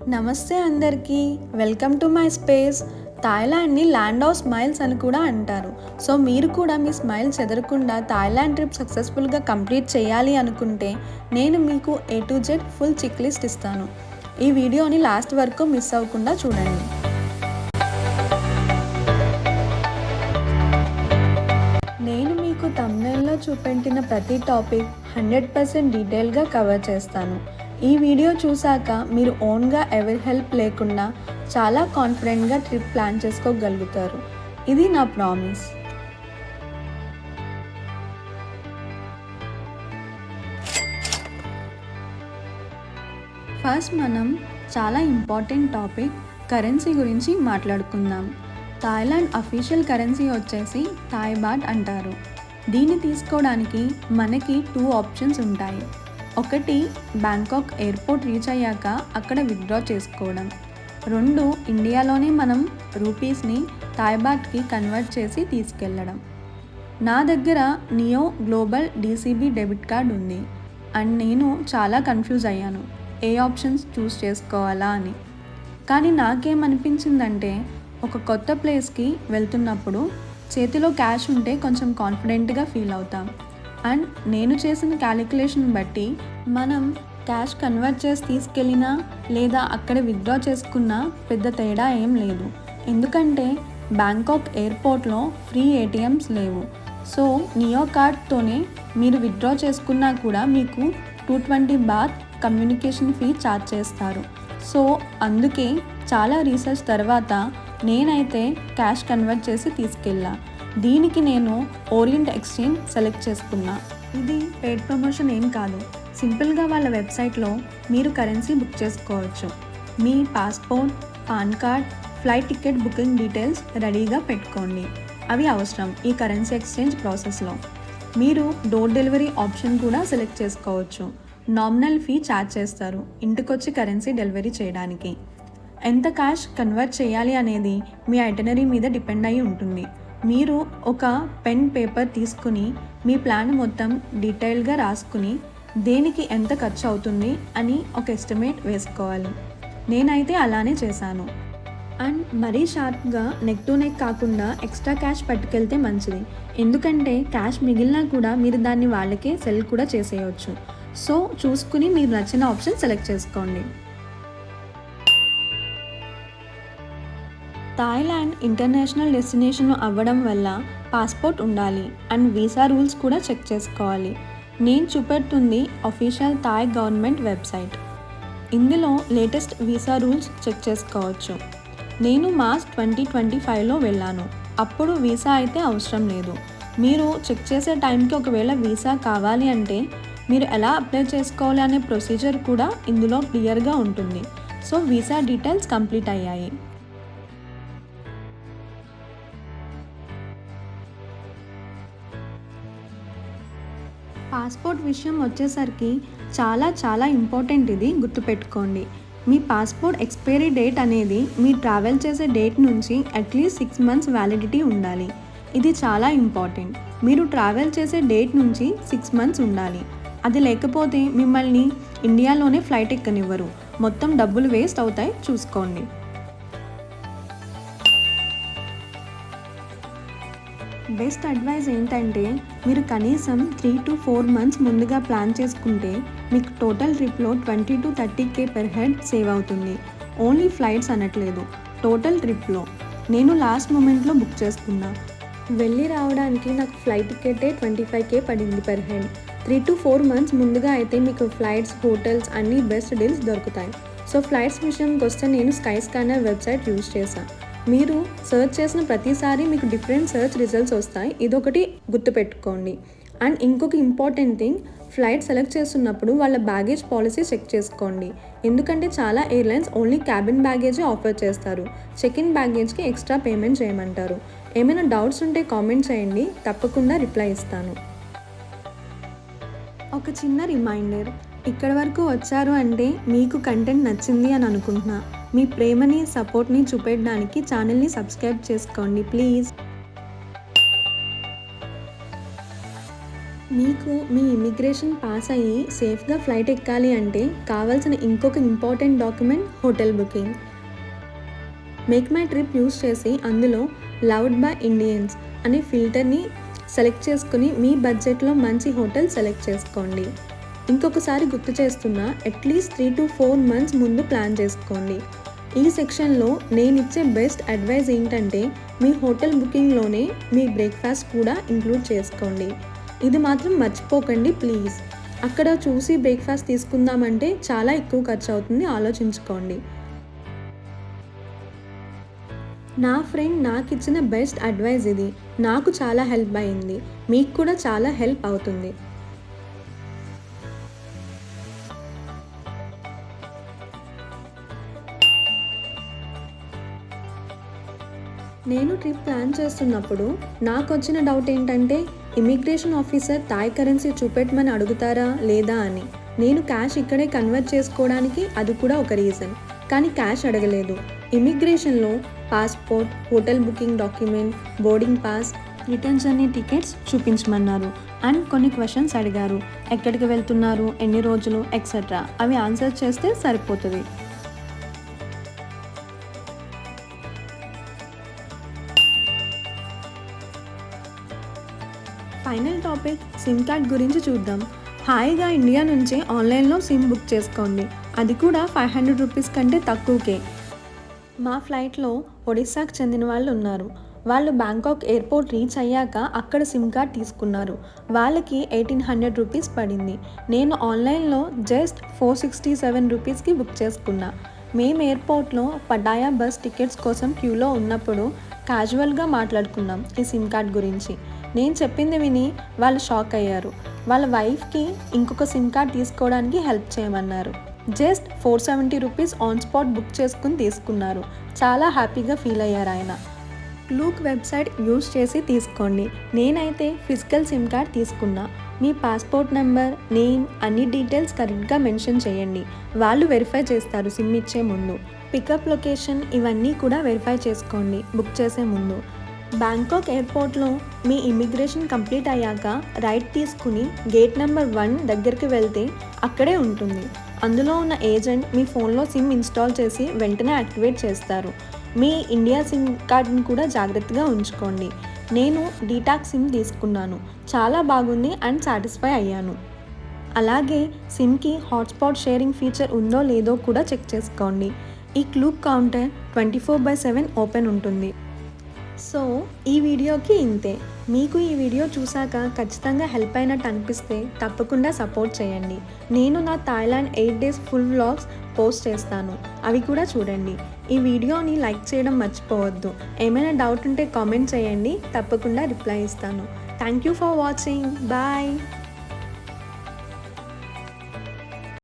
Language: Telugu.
నమస్తే అందరికీ. Welcome to my space. థాయిలాండ్ని land of smiles అని కూడా అంటారు. సో మీరు కూడా మీ స్మైల్ చెదరకుండా థాయిలాండ్ ట్రిప్ సక్సెస్ఫుల్గా కంప్లీట్ చేయాలి అనుకుంటే నేను మీకు A to Z full check list ఇస్తాను. ఈ వీడియోని లాస్ట్ వరకు మిస్ అవ్వకుండా చూడండి. నేను మీకు తమిళంలో చూపెట్టిన ప్రతి టాపిక్ హండ్రెడ్ పర్సెంట్ డీటెయిల్గా కవర్ చేస్తాను. ఈ వీడియో చూశాక మీరు ఓన్గా ఎవరి హెల్ప్ లేకుండా చాలా కాన్ఫిడెంట్గా ట్రిప్ ప్లాన్ చేసుకోగలుగుతారు. ఇది నా ప్రామిస్. ఫస్ట్ మనం చాలా ఇంపార్టెంట్ టాపిక్ కరెన్సీ గురించి మాట్లాడుకుందాం. థాయిలాండ్ అఫీషియల్ కరెన్సీ వచ్చేసి థాయ్ బాట్ అంటారు. దీన్ని తీసుకోవడానికి మనకి టూ ఆప్షన్స్ ఉంటాయి. ఒకటి బ్యాంకాక్ ఎయిర్పోర్ట్ రీచ్ అయ్యాక అక్కడ విత్డ్రా చేసుకోవడం. రెండు ఇండియాలోనే మనం రూపీస్ని థాయ్బాట్కి కన్వర్ట్ చేసి తీసుకెళ్ళడం నా దగ్గర neo global DCB debit card ఉంది. అండ్ నేను చాలా కన్ఫ్యూజ్ అయ్యాను. ఏ ఆప్షన్స్ చూస్ చేసుకోవాలా అని. కానీ నాకేమనిపించిందంటే ఒక కొత్త ప్లేస్కి వెళ్తున్నప్పుడు చేతిలో క్యాష్ ఉంటే కొంచెం కాన్ఫిడెంట్గా ఫీల్ అవుతాం. అండ్ నేను చేసిన క్యాలిక్యులేషన్ బట్టి మనం క్యాష్ కన్వర్ట్ చేసి తీసుకెళ్ళినా లేదా అక్కడ విత్డ్రా చేసుకున్నా పెద్ద తేడా ఏం లేదు. ఎందుకంటే బ్యాంకాక్ ఎయిర్పోర్ట్లో ఫ్రీ ఏటీఎమ్స్ లేవు. సో నియో కార్డ్తోనే మీరు విత్డ్రా చేసుకున్నా కూడా మీకు two twenty baht communication fee charge చేస్తారు. సో అందుకే చాలా రీసెర్చ్ తర్వాత నేనైతే క్యాష్ కన్వర్ట్ చేసి తీసుకెళ్ళా. దీనికి నేను ఓరియంట్ ఎక్స్చేంజ్ సెలెక్ట్ చేసుకున్నా. ఇది పెయిడ్ ప్రమోషన్ ఏం కాదు. సింపుల్గా వాళ్ళ వెబ్సైట్లో మీరు కరెన్సీ బుక్ చేసుకోవచ్చు. మీ passport pan card flight ticket booking details రెడీగా పెట్టుకోండి. అవి అవసరం ఈ కరెన్సీ ఎక్స్చేంజ్ ప్రాసెస్లో మీరు డోర్ డెలివరీ ఆప్షన్ కూడా సెలెక్ట్ చేసుకోవచ్చు. నామినల్ ఫీ ఛార్జ్ చేస్తారు. ఇంటికొచ్చి కరెన్సీ డెలివరీ చేయడానికి. ఎంత క్యాష్ కన్వర్ట్ చేయాలి అనేది మీ ఐటనరీ మీద డిపెండ్ అయి ఉంటుంది. మీరు ఒక పెన్ పేపర్ తీసుకుని మీ ప్లాన్ మొత్తం డీటెయిల్గా రాసుకుని దేనికి ఎంత ఖర్చు అవుతుంది అని ఒక ఎస్టిమేట్ వేసుకోవాలి. నేనైతే అలానే చేశాను. అండ్ మరీ షార్ప్గా నెక్ టు నెక్ కాకుండా ఎక్స్ట్రా క్యాష్ పట్టుకెళ్తే మంచిది. ఎందుకంటే క్యాష్ మిగిలినా కూడా మీరు దాన్ని వాళ్ళకే సెల్ కూడా చేసేయవచ్చు సో చూసుకుని మీరు నచ్చిన ఆప్షన్ సెలెక్ట్ చేసుకోండి. థాయిలాండ్ ఇంటర్నేషనల్ డెస్టినేషన్ అవ్వడం వల్ల పాస్పోర్ట్ ఉండాలి అండ్ వీసా రూల్స్ కూడా చెక్ చేసుకోవాలి. నేను చూపెడుతుంది అఫీషియల్ థాయ్ గవర్నమెంట్ వెబ్సైట్. ఇందులో లేటెస్ట్ వీసా రూల్స్ చెక్ చేసుకోవచ్చు. నేను మార్చ్ ట్వంటీ ట్వంటీ ఫైవ్లో వెళ్ళాను. అప్పుడు వీసా అయితే అవసరం లేదు. మీరు చెక్ చేసే టైంకి ఒకవేళ వీసా కావాలి అంటే మీరు ఎలా అప్లై చేసుకోవాలి అనే ప్రొసీజర్ కూడా ఇందులో క్లియర్గా ఉంటుంది. సో వీసా డీటెయిల్స్ కంప్లీట్ అయ్యాయి. పాస్పోర్ట్ విషయం వచ్చేసరికి చాలా చాలా ఇంపార్టెంట్ ఇది. గుర్తుపెట్టుకోండి. మీ పాస్పోర్ట్ ఎక్స్పైరీ డేట్ అనేది మీ ట్రావెల్ చేసే డేట్ నుంచి at least six months validity ఉండాలి. ఇది చాలా ఇంపార్టెంట్. మీరు ట్రావెల్ చేసే డేట్ నుంచి సిక్స్ మంత్స్ ఉండాలి. అది లేకపోతే మిమ్మల్ని ఇండియాలోనే ఫ్లైట్ ఎక్కనివ్వరు. మొత్తం డబ్బులు వేస్ట్ అవుతాయి. చూసుకోండి. బెస్ట్ అడ్వైస్ ఏంటంటే మీరు కనీసం త్రీ టు ఫోర్ మంత్స్ ముందుగా ప్లాన్ చేసుకుంటే మీకు టోటల్ ట్రిప్లో twenty to thirty K per head save అవుతుంది. ఓన్లీ ఫ్లైట్స్ అనట్లేదు టోటల్ ట్రిప్లో. నేను లాస్ట్ మూమెంట్లో బుక్ చేసుకున్నా. వెళ్ళి రావడానికి నాకు ఫ్లైట్ టికెటే ట్వంటీ ఫైవ్ కే పడింది per head three to four months ముందుగా అయితే మీకు ఫ్లైట్స్ హోటల్స్ అన్ని బెస్ట్ డీల్స్ దొరుకుతాయి. సో ఫ్లైట్స్ విషయంకి వస్తే నేను స్కై స్కానర్ వెబ్సైట్ యూజ్ చేశాను మీరు సెర్చ్ చేసిన ప్రతిసారి మీకు డిఫరెంట్ సెర్చ్ రిజల్ట్స్ వస్తాయి. ఇదొకటి గుర్తుపెట్టుకోండి. అండ్ ఇంకొక ఇంపార్టెంట్ థింగ్ ఫ్లైట్ సెలెక్ట్ చేస్తున్నప్పుడు వాళ్ళ బ్యాగేజ్ పాలసీ చెక్ చేసుకోండి. ఎందుకంటే చాలా ఎయిర్లైన్స్ ఓన్లీ క్యాబిన్ బ్యాగేజే ఆఫర్ చేస్తారు. చెక్ ఇన్ బ్యాగేజ్కి ఎక్స్ట్రా పేమెంట్ చేయమంటారు. ఏమైనా డౌట్స్ ఉంటే కామెంట్ చేయండి. తప్పకుండా రిప్లై ఇస్తాను. ఒక చిన్న రిమైండర్ ఇక్కడ వరకు వచ్చారు అంటే మీకు కంటెంట్ నచ్చింది అని అనుకుంటున్నా. మీ ప్రేమని సపోర్ట్ని చూపెట్టడానికి ఛానల్ని సబ్స్క్రైబ్ చేసుకోండి ప్లీజ్. మీకు మీ ఇమిగ్రేషన్ పాస్ అయ్యి సేఫ్గా ఫ్లైట్ ఎక్కాలి అంటే కావాల్సిన ఇంకొక important document hotel booking. Make my trip use చేసి అందులో లవ్డ్ బై ఇండియన్స్ అనే ఫిల్టర్ని సెలెక్ట్ చేసుకుని మీ బడ్జెట్లో మంచి హోటల్ సెలెక్ట్ చేసుకోండి. ఇంకొకసారి గుర్తు చేస్తున్నా at least three to four months ముందు ప్లాన్ చేసుకోండి. ఈ సెక్షన్లో నేను ఇచ్చే బెస్ట్ అడ్వైజ్ ఏంటంటే మీ హోటల్ బుకింగ్లోనే మీ బ్రేక్ఫాస్ట్ కూడా ఇంక్లూడ్ చేసుకోండి. ఇది మాత్రం మర్చిపోకండి ప్లీజ్. అక్కడ చూసి బ్రేక్ఫాస్ట్ తీసుకుందామంటే చాలా ఎక్కువ ఖర్చు అవుతుంది ఆలోచించుకోండి. నా ఫ్రెండ్ నాకు ఇచ్చిన బెస్ట్ అడ్వైస్ ఇది. నాకు చాలా హెల్ప్ అయింది. మీకు కూడా చాలా హెల్ప్ అవుతుంది. నేను ట్రిప్ ప్లాన్ చేస్తున్నప్పుడు నాకు వచ్చిన డౌట్ ఏంటంటే ఇమిగ్రేషన్ ఆఫీసర్ థాయ్ కరెన్సీ చూపెట్టమని అడుగుతారా లేదా అని. నేను క్యాష్ ఇక్కడే కన్వర్ట్ చేసుకోవడానికి అది కూడా ఒక రీజన్. కానీ క్యాష్ అడగలేదు. ఇమిగ్రేషన్లో passport hotel booking document boarding pass return journey tickets చూపించమన్నారు. And కొన్ని క్వశ్చన్స్ అడిగారు. ఎక్కడికి వెళ్తున్నారు ఎన్ని రోజులు ఎక్సెట్రా? అవి ఆన్సర్ చేస్తే సరిపోతుంది. సిమ్ కార్డ్ గురించి చూద్దాం. హాయిగా ఇండియా నుంచి ఆన్లైన్లో సిమ్ బుక్ చేసుకోండి. అది కూడా ఫైవ్ హండ్రెడ్ రూపీస్ కంటే తక్కువకే. మా ఫ్లైట్లో ఒడిశాకు చెందిన వాళ్ళు ఉన్నారు. వాళ్ళు బ్యాంకాక్ ఎయిర్పోర్ట్ రీచ్ అయ్యాక అక్కడ సిమ్ కార్డ్ తీసుకున్నారు. వాళ్ళకి ఎయిటీన్ హండ్రెడ్ రూపీస్ పడింది. నేను ఆన్లైన్లో జస్ట్ ఫోర్ సిక్స్టీ సెవెన్ రూపీస్కి బుక్ చేసుకున్నా. మేము ఎయిర్పోర్ట్లో పటాయా బస్ టికెట్స్ కోసం క్యూలో ఉన్నప్పుడు క్యాజువల్గా మాట్లాడుకున్నాం ఈ సిమ్ కార్డ్ గురించి. నేను చెప్పింది విని వాళ్ళు షాక్ అయ్యారు. వాళ్ళ వైఫ్కి ఇంకొక సిమ్ కార్డ్ తీసుకోవడానికి హెల్ప్ చేయమన్నారు. Just four seventy rupees on spot book చేసుకుని తీసుకున్నారు. చాలా హ్యాపీగా ఫీల్ అయ్యారు ఆయన. లూక్ వెబ్సైట్ యూస్ చేసి తీసుకోండి. నేనైతే ఫిజికల్ సిమ్ కార్డ్ తీసుకున్నా. మీ పాస్పోర్ట్ నెంబర్ నేమ్ అన్ని డీటెయిల్స్ కరెక్ట్గా మెన్షన్ చేయండి. వాళ్ళు వెరిఫై చేస్తారు సిమ్ ఇచ్చే ముందు. పికప్ లొకేషన్ ఇవన్నీ కూడా వెరిఫై చేసుకోండి బుక్ చేసే ముందు. బ్యాంకాక్ ఎయిర్పోర్ట్లో మీ ఇమిగ్రేషన్ కంప్లీట్ అయ్యాక రైట్ తీసుకుని గేట్ నెంబర్ వన్ దగ్గరికి వెళ్తే అక్కడే ఉంటుంది. అందులో ఉన్న ఏజెంట్ మీ ఫోన్లో సిమ్ ఇన్స్టాల్ చేసి వెంటనే యాక్టివేట్ చేస్తారు. మీ ఇండియా సిమ్ కార్డ్ని కూడా జాగ్రత్తగా ఉంచుకోండి. నేను డీటాక్ సిమ్ తీసుకున్నాను. చాలా బాగుంది అండ్ సాటిస్ఫై అయ్యాను. అలాగే సిమ్కి హాట్స్పాట్ షేరింగ్ ఫీచర్ ఉందో లేదో కూడా చెక్ చేసుకోండి. ఈ Klook counter twenty four by seven open ఉంటుంది. సో ఈ వీడియోకి ఇంతే. మీకు ఈ వీడియో చూసాక ఖచ్చితంగా హెల్ప్ అయినట్టు అనిపిస్తే తప్పకుండా సపోర్ట్ చేయండి. నేను నా Thailand eight days full vlogs post చేస్తాను. అవి కూడా చూడండి. ఈ వీడియోని లైక్ చేయడం మర్చిపోవద్దు. ఏమైనా డౌట్ ఉంటే కామెంట్ చేయండి. తప్పకుండా రిప్లై ఇస్తాను. Thank you for watching. Bye.